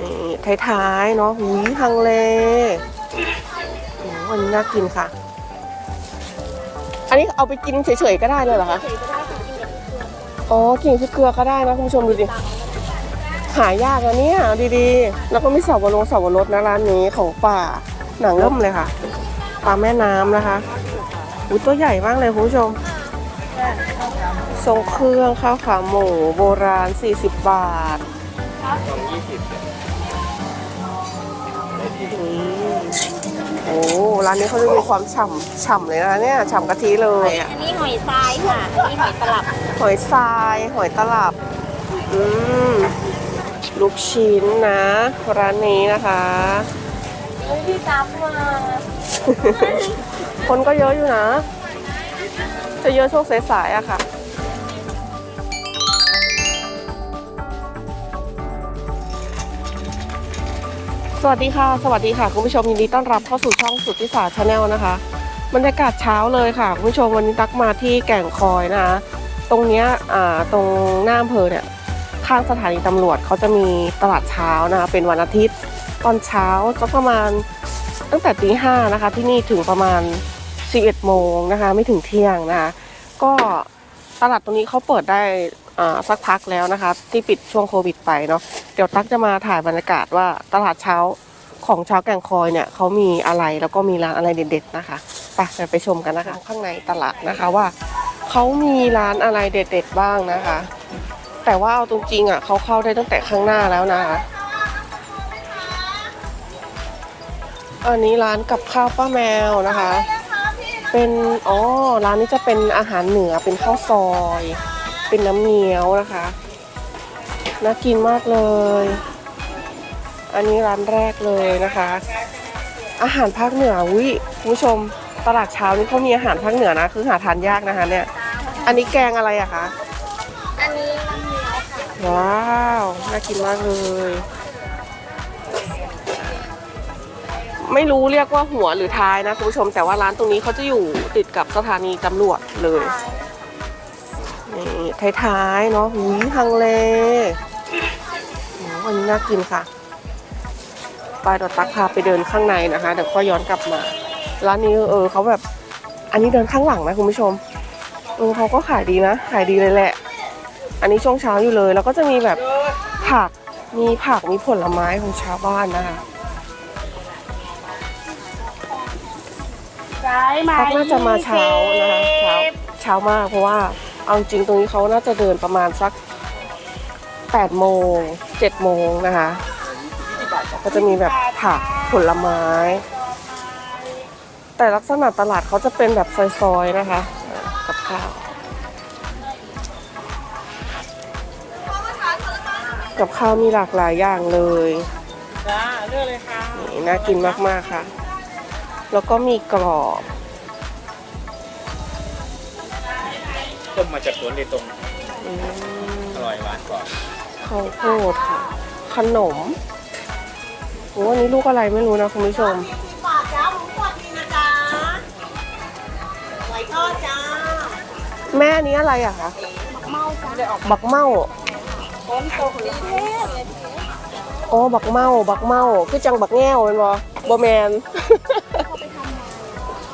นี่ท้ายๆเนาะหุยฮังเลโอ้วันนี้น่ากินค่ะ อันนี้เอาไปกินเฉยๆก็ได้เลยเหรอคะอ๋อกินพริกเกลือก็ได้นะคุณผู้ชมดูดิ หายากนะเนี่ยเอาดีๆ แล้วก็มีเสาวรงเสาวรสนะร้านนี้ของป่าหนังเริ่มเลยค่ะปลาแม่น้ำนะคะอุ้ยตัวใหญ่มากเลยคุณผู้ชมทรงเครื่องข้าวขาหมูโบราณ 40 บาท อืมโอ้ ร้านนี้เขาจะมีความฉ่ำฉ่ำเลยนะเนี่ยฉ่ำกะทิเลยอะอันนี้หอยทรายค่ะอันนี้หอยตลับ หอยทราย หอยตลับ อืม ลูกชิ้นนะ ร้านนี้นะคะพี่จับมาคนก็เยอะอยู่นะ จะเยอะช่วงสายๆอะค่ะ สวัสดีค่ะ สวัสดีค่ะคุณผู้ชมยินดีต้อนรับเข้าสู่ช่องสุดที่สาชาแนลนะคะบรรยากาศเช้าเลยค่ะคุณผู้ชมวันนี้ตักมาที่แก่งคอยนะคะตรงเนี้ยอ่าตรงหน้าอำเภอเนี่ยข้างสถานีตำรวจเขาจะมีตลาดเช้านะคะเป็นวันอาทิตย์ ตอนเช้าสักประมาณตั้งแต่ตีห้านะคะที่นี่ถึงประมาณ 11โมงนะคะไม่ถึงเที่ยงนะคะก็ตลาดตรงนี้เขาเปิดได้ สักพักแล้วนะคะ ที่ปิดช่วงโควิดไปเนาะเดี๋ยวตั๊กจะมาถ่ายบรรยากาศว่าตลาดเช้าของชาวแก่งคอยเนี่ยเขามีอะไรแล้วก็มีร้านอะไรเด็ด ๆ นะคะไปไปชมกันนะคะข้างในตลาดนะคะว่าเขามีร้านอะไรเด็ด ๆ บ้างนะคะ แต่ว่าเอาตรงจริงอะเขาเข้าได้ตั้งแต่ข้างหน้าแล้วนะคะอันนี้ร้านกับข้าวป้าแมวนะคะ เป็นอ๋อร้านนี้จะเป็นอาหารเหนือเป็นข้าวซอย เป็นน้ำเงี้ยวนะคะ น่ากินมากเลย อันนี้ร้านแรกเลยนะคะ อาหารภาคเหนือวิคุณผู้ชมตลาดเช้านี้เขามีอาหารภาคเหนือนะ คือหาทานยากนะคะเนี่ย อันนี้แกงอะไรอะคะอันนี้น้ำเงี้ยวค่ะว้าวน่ากินมากเลย ไม่รู้เรียกว่าหัวหรือท้ายนะคุณผู้ชมแต่ว่าร้านตรงนี้เขาจะอยู่ติดกับสถานีตำรวจเลยนี่ ท้ายๆเนาะหุยฮังเลโอ้วันนี้น่ากินค่ะไปเดี๋ยวตักพาไปเดินข้างในนะคะเดี๋ยวค่อยย้อนกลับมาร้านนี้เออเขาแบบ อันนี้เดินข้างหลังนะคุณผู้ชมเออเขาก็ขายดีนะ ขายดีเลยแหละ อันนี้ช่วงเช้าอยู่เลย แล้วก็จะมีแบบผักมีผักมีผลไม้ของชาวบ้านนะคะซ้ายมาตักน่าจะมาเช้านะคะเช้าเช้ามากเพราะว่า เอาจริงตรงนี้เขาน่าจะเดินประมาณสัก8โมง7โมงนะคะ ก็จะมีแบบผักผลไม้ แต่ลักษณะตลาดเขาจะเป็นแบบซอยๆนะคะอ่ากับข้าวกับข้าวมีหลากหลายอย่างเลยจ้าเลือกเลยค่ะนี่น่ากินมากๆค่ะ แล้วก็มีกรอบ ต้มมาจากสวนโดยตรงอืมอร่อยหวานกรอบข้าวโพดค่ะ ขนมโอ้อันนี้ลูกอะไรไม่รู้นะคุณผู้ชมบาทจ้าหมูกรอบนี่นะจ๊ะหอยทอดจ้าแม่อันนี้อะไรอะคะเมาจ้าได้ออกบักเมาต้นโตคนนี้เทศอ๋อบักเมาบักเมาคือจังบักแง่วเป็นบ่บ่แมน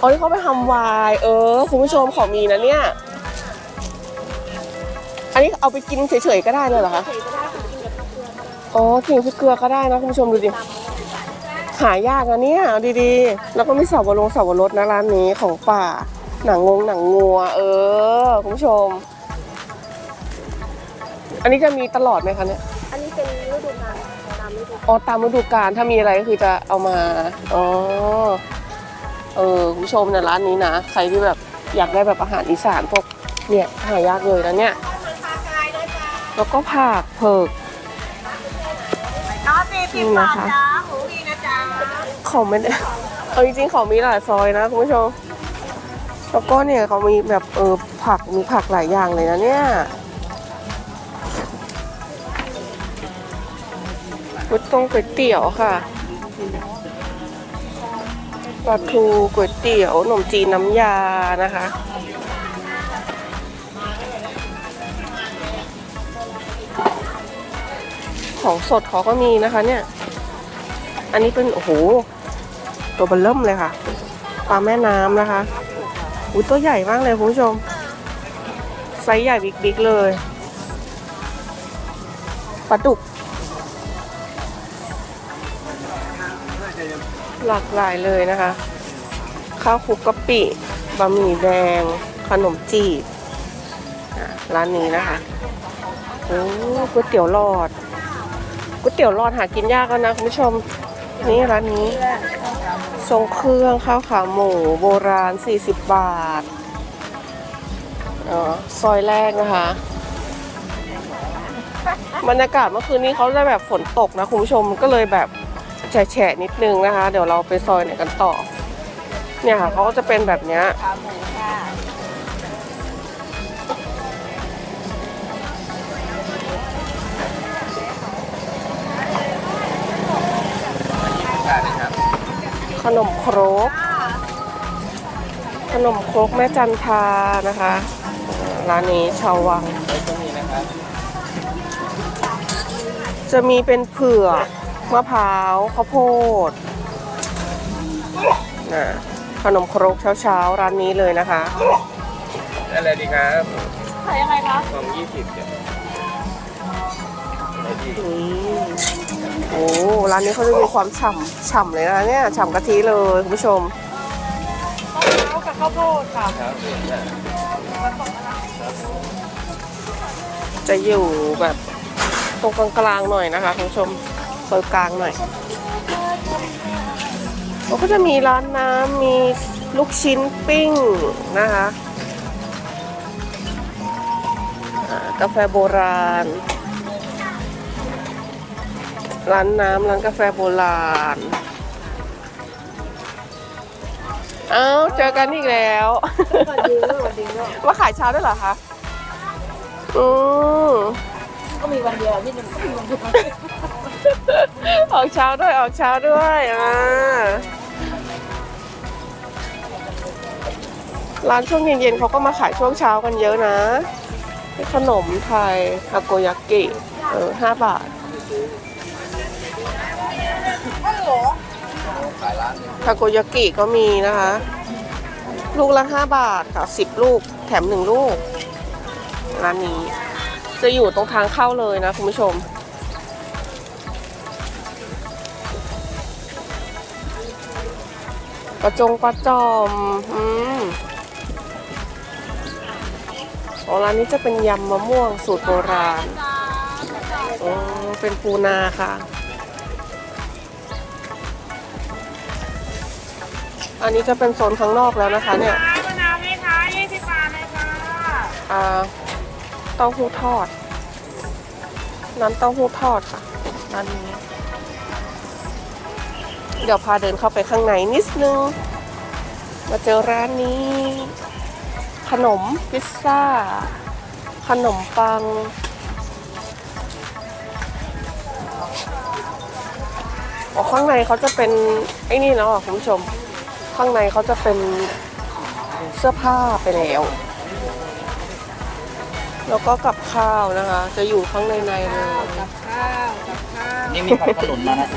อ๋อที่เขาไปทำวาย เออ คุณผู้ชมของมีนะเนี่ย อันนี้เอาไปกินเฉยๆก็ได้เลยเหรอคะเทก็ได้ค่ะกินกับข้าวเปลือกอ๋อกินพริกเกลือก็ได้นะคุณผู้ชมดูดิหายากนะเนี่ยเอาดีๆ แล้วก็มีเสาวรงเสาวรสนะร้านนี้ของป่า หนังงงหนังงัว เออคุณผู้ชม อันนี้จะมีตลอดไหมคะเนี่ยอันนี้เป็นฤดูกาลตามฤดูอ๋อตามฤดูกาลถ้ามีอะไรก็คือจะเอามาอ๋อเออคุณผู้ชมเนี่ยร้านนี้นะใครที่แบบอยากได้แบบอาหารอีสานพวกเนี่ยหายากเลยนะเนี่ย แล้วก็ผักเผือกทอดสี่สิบบาทจ้าหมูดีนะจ๊ะเขาไม่ได้เอาจริงๆเขามีหลายซอยนะคุณผู้ชมแล้วก็เนี่ยเขามีแบบเออผักมีผักหลายอย่างเลยนะเนี่ยก๋วยตงก๋วยเตี๋ยวค่ะปลาทูก๋วยเตี๋ยวขนมจีนน้ำยานะคะ ของสดเขาก็มีนะคะเนี่ย อันนี้เป็น โอ้โห ตัวเบลเริ่มเลยค่ะ ปลาแม่น้ำนะคะอุ้ยตัวใหญ่มากเลยคุณผู้ชม ไซส์ใหญ่บิ๊กๆเลยปลาดุก หลากหลายเลยนะคะ ข้าวคลุกกะปิบะหมี่แดง ขนมจีบร้านนี้นะคะโอ้ก๋วยเตี๋ยวหลอด ก๋วยเตี๋ยวหลอดหากินยากแล้วนะคุณผู้ชม นี่ร้านนี้ทรงเครื่องข้าวขาหมูโบราณ 40 บาทอ๋อซอยแรกนะคะบรรยากาศเมื่อคืนนี้เขาได้แบบฝนตกนะคุณผู้ชมก็เลยแบบแฉะนิดนึงนะคะ เดี๋ยวเราไปซอยไหนกันต่อ เนี่ยค่ะเขาก็จะเป็นแบบเนี้ย ขาหมูค่ะขนมครก ขนมครกแม่จันทานะคะเอ่อร้านนี้ชาววังไว้ตรงนี้นะครับจะมีเป็นเผือกมะพร้าวข้าวโพดนะขนมครกเช้าๆ ร้านนี้เลยนะคะอะไรดีครับขายยังไงคะกล่องยี่สิบจ้ะอะไรดีอืม โอ้ร้านนี้เขาจะมีความฉ่ำฉ่ำเลยนะคะเนี่ยฉ่ำกะทิเลยคุณผู้ชมข้าวกับข้าวโพดค่ะครับเนี่ยจะอยู่แบบตรงกลางๆหน่อยนะคะคุณผู้ชมโซนกลางหน่อยแล้วก็จะมีร้านน้ำมีลูกชิ้นปิ้งนะคะอ่ากาแฟโบราณ ร้านน้ำร้านกาแฟโบราณ เอ้าเจอกันอีกแล้วสวัสดีสวัสดีด้วยมาขายเช้าด้วยเหรอคะ อืมก็มีวันเดียวที่หนึ่งก็มีวันเดียวออกเช้าด้วยออกเช้าด้วยอ่าร้านช่วงเย็นๆเขาก็มาขายช่วงเช้ากันเยอะนะขนมไทยทาโกยากิเออห้าบาท ทาโกยากิก็มีนะคะ ลูกละห้าบาทค่ะสิบลูกแถมหนึ่งลูก ร้านนี้ จะอยู่ตรงทางเข้าเลยนะคุณผู้ชม กระจงกระจอม อืมอ๋อร้านนี้จะเป็นยำมะม่วงสูตรโบราณอ๋อเป็นปูนาค่ะ อันนี้จะเป็นโซนข้างนอกแล้วนะคะ เนี่ยมะนาวไหมคะยี่สิบบาทเลยค่ะอ่าเต้าหู้ทอดน้ำเต้าหู้ทอดค่ะร้านนี้ เดี๋ยวพาเดินเข้าไปข้างในนิดนึง มาเจอร้านนี้ ขนมพิซซ่า ขนมปังอ๋อข้างในเขาจะเป็นไอ้นี่แล้วอะคุณผู้ชม ข้างในเขาจะเป็นเสื้อผ้าไปแล้ว แล้วก็กับข้าวนะคะ จะอยู่ข้างในในเลยกับข้าวกับข้าวนี่มีผัดขนุนมานะ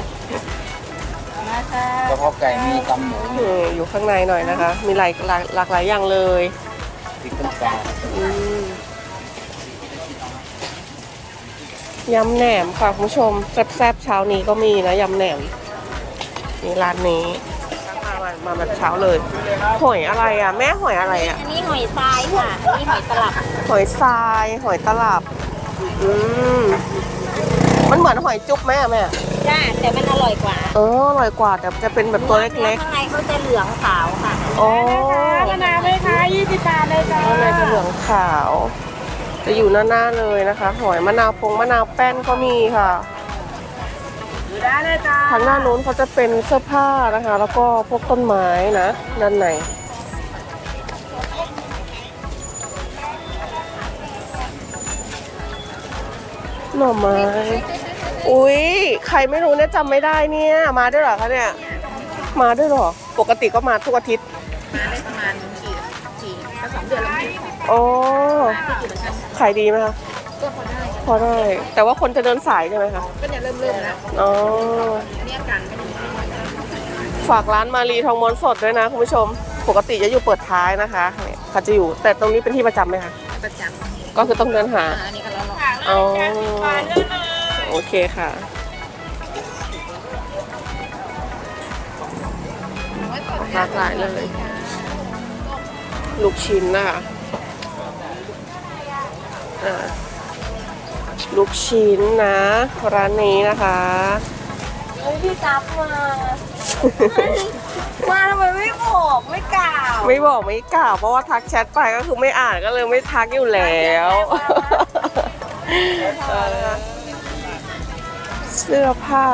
มาค่ะกระเพาะไก่มีตำหมูเอออยู่ข้างในหน่อยนะคะ มีหลายหลายหลากหลายอย่างเลยพริกน้ำปลาอืมยำแหนมค่ะคุณผู้ชมแซ่บๆเช้านี้ก็มีนะยำแหนมนี่ร้านนี้ มามามาแบบเช้าเลย หอยอะไรอะ แม่หอยอะไรอะ อันนี้หอยทรายค่ะอันนี้หอยตลับ หอยทราย หอยตลับ อืมมันเหมือนหอยจุ๊บไหมอะแม่จ้าแต่มันอร่อยกว่าเอออร่อยกว่าแต่จะเป็นแบบตัวเล็กข้างในเขาจะเหลืองขาวค่ะๆอ๋อมะนาวไหมคะยี่สิบบาทเลยจ้าข้างในจะเหลืองขาว จะอยู่หน้าๆเลยนะคะ หอยมะนาวพงมะนาวแป้นก็มีค่ะดู ได้เลยจ้าทางหน้านู้นเขาจะเป็นเสื้อผ้านะคะ แล้วก็พวกต้นไม้นะด้านในหน่อไม้ อุ๊ย ใครไม่รู้เนี่ยจำไม่ได้เนี่ย มาด้วยเหรอคะเนี่ย มาด้วยเหรอ ปกติก็มาทุกอาทิตย์ มาได้ประมาณกี่กี่ก็สองเดือนแล้วอ๋อที่กี่เหมือนกันขายดีไหมคะก็พอได้ค่ะ พอได้ แต่ว่าคนจะเดินสายใช่ไหมคะ ก็เนี่ยเริ่มเริ่มแล้วอ๋อ เนี่ยกันก็มีฝากร้านมารีทองม้วนสดด้วยนะคุณผู้ชม ปกติจะอยู่เปิดท้ายนะคะเนี่ยเขาจะอยู่ แต่ตรงนี้เป็นที่ประจำไหมคะ ประจก็คือต้องเดินหาำอันนี้ก็แล้วหรอกอ๋อ โอเคค่ะหลากหลายเลย ลูกชิ้นนะคะอ่า ลูกชิ้นนะ ร้านนี้นะคะเฮ้ยพี่จับมามาทำไมไม่บอกไม่กล่าวไม่บอกไม่กล่าวเพราะว่าทักแชทไปก็คือไม่อ่านก็เลยไม่ทักอยู่แล้วเออเสื้อผ้า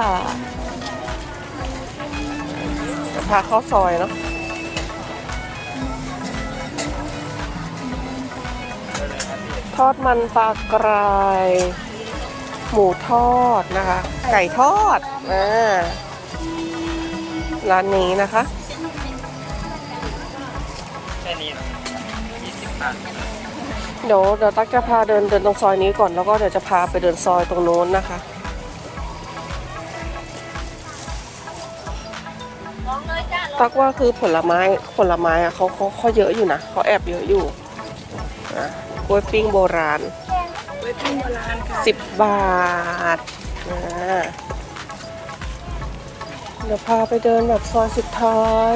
เสื้อผ้าเข้าซอยเนาะทอดมันปลากราย หมูทอดนะคะ ไก่ทอดอ่าร้านนี้นะคะแค่นี้ยี่สิบบาทเดี๋ยวเดี๋ยวตั๊กจะพาเดินเดินตรงซอยนี้ก่อนแล้วก็เดี๋ยวจะพาไปเดินซอยตรงโน้นนะคะลองเลยจ้าตักว่าคือผลไม้ผลไม้อะเขาเขาเขาเยอะอยู่นะเขาแอบเยอะอยู่นะกล้วยปิ้งโบราณ ไว้ปิ้งโบราณค่ะสิบบาทนะเดี๋ยวพาไปเดินแบบซอยสุดท้าย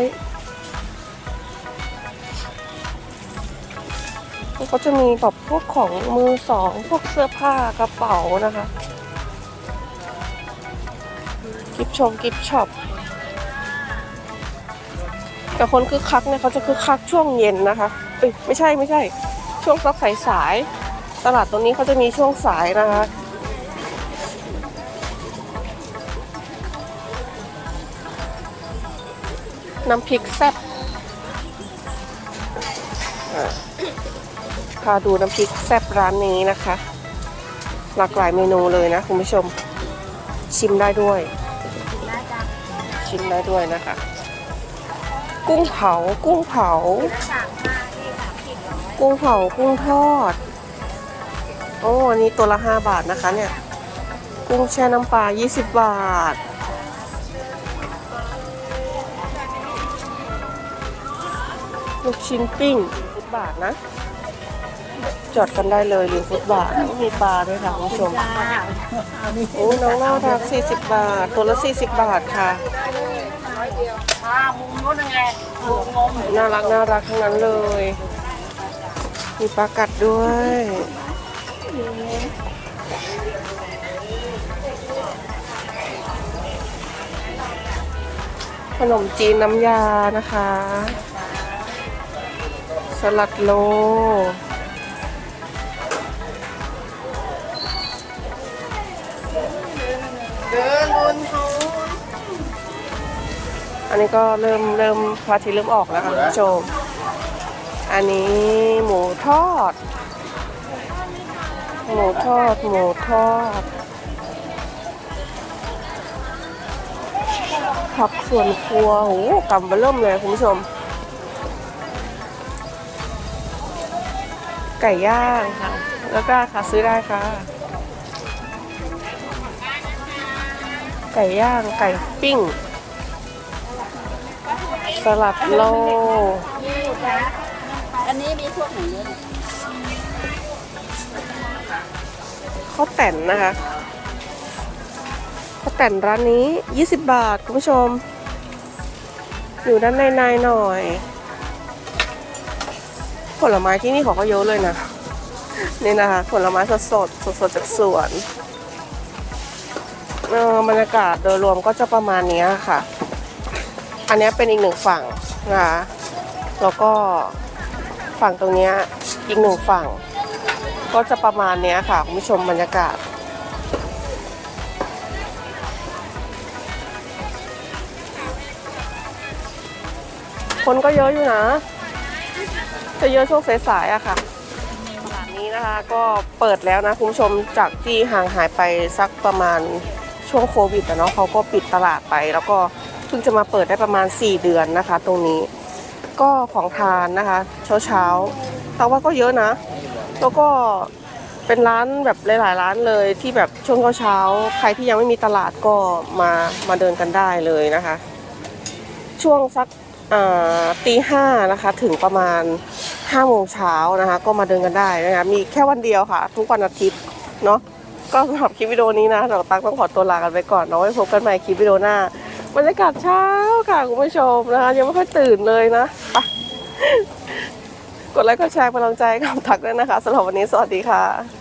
ก็จะมีแบบพวกของมือสอง พวกเสื้อผ้ากระเป๋านะคะ กิฟชงกิฟช็อปแต่คนคึกคักเนี่ยเขาจะคึกคักช่วงเย็นนะคะเอ้ยไม่ใช่ไม่ใช่ ช่วงสักสายสาย ตลาดตรงนี้เขาจะมีช่วงสายนะคะ น้ำพริกแซ่บอะพาดูน้ำพริกแซ่บร้านนี้นะคะ หลากหลายเมนูเลยนะคุณผู้ชม ชิมได้ด้วยได้จ้าชิมได้ด้วยนะคะ กุ้งเผา กุ้งเผาสามห้าที่สามสิบร้อยกุ้งเผา กุ้งทอด โอ้อันนี้ตัวละ 5 บาทนะคะเนี่ย กุ้งแช่น้ำปลา 20 บาท ลูกชิ้นปิ้งฟุตบาทนะ จอดกันได้เลยริมฟุตบาทมีปลาด้วยค่ะคุณผู้ชมโอ้น้องน่ารัก40 บาท ตัวละ 40 บาทค่ะน่ารักน่ารักทั้งนั้นเลย มีปลากัดด้วย ขนมจีนน้ำยานะคะ สลัดโล เดินบนเขาอันนี้ก็เริ่มเริ่มพระอาทิตย์เริ่มออกแล้วค่ะคุณผู้ชม อันนี้หมูทอด หมูทอด หมูทอด ผักส่วนครัวโหกำมาเริ่มเลยคุณผู้ชม ไก่ย่างค่ะ แล้วก็ค่ะซื้อได้ค่ะ ไก่ย่าง ไก่ปิ้ง สลัดโลอันนี้มีพวกไหนเยอะ ข้าวแต่นนะคะข้าวแต่นร้านนี้ 20 บาทคุณผู้ชม อยู่ด้านในในๆหน่อย ผลไม้ที่นี่เขาก็เยอะเลยนะนี่นะคะ ผลไม้สดสดสดสดจากสวนเออบรรยากาศโดยรวมก็จะประมาณนี้ค่ะ อันนี้เป็นอีกหนึ่งฝั่งนะคะแล้วก็ฝั่งตรงนี้อีกหนึ่งฝั่ง ก็จะประมาณนี้ค่ะคุณผู้ชมบรรยากาศ คนก็เยอะอยู่นะ จะเยอะช่วงสายๆอะค่ะตลาดนี้นะคะก็เปิดแล้วนะคุณผู้ชมจากที่ห่างหายไปสักประมาณช่วงโควิดอะเนาะเขาก็ปิดตลาดไป แล้วก็เพิ่งจะมาเปิดได้ประมาณ 4 เดือนนะคะ ตรงนี้ก็ของทานนะคะ เช้าๆแต่ว่าก็เยอะนะ แล้วก็เป็นร้านแบบหลาย ๆ ร้านเลยที่แบบช่วงเช้าๆใครที่ยังไม่มีตลาดก็มามาเดินกันได้เลยนะคะ ช่วงสักตีห้านะคะถึงประมาณห้าโมงเช้านะคะ ก็มาเดินกันได้นะคะมีแค่วันเดียวค่ะ ทุกวันอาทิตย์เนาะก็สำหรับคลิปวิดีโอนี้นะเราตักต้องขอตัวลากันไปก่อนเนาะไว้พบกันใหม่คลิปวิดีโอหน้าบรรยากาศเช้าค่ะคุณผู้ชมนะคะยังไม่ค่อยตื่นเลยนะไป กดไลค์กดแชร์เป็นกำลังใจให้กับทักด้วยนะคะสำหรับวันนี้สวัสดีค่ะ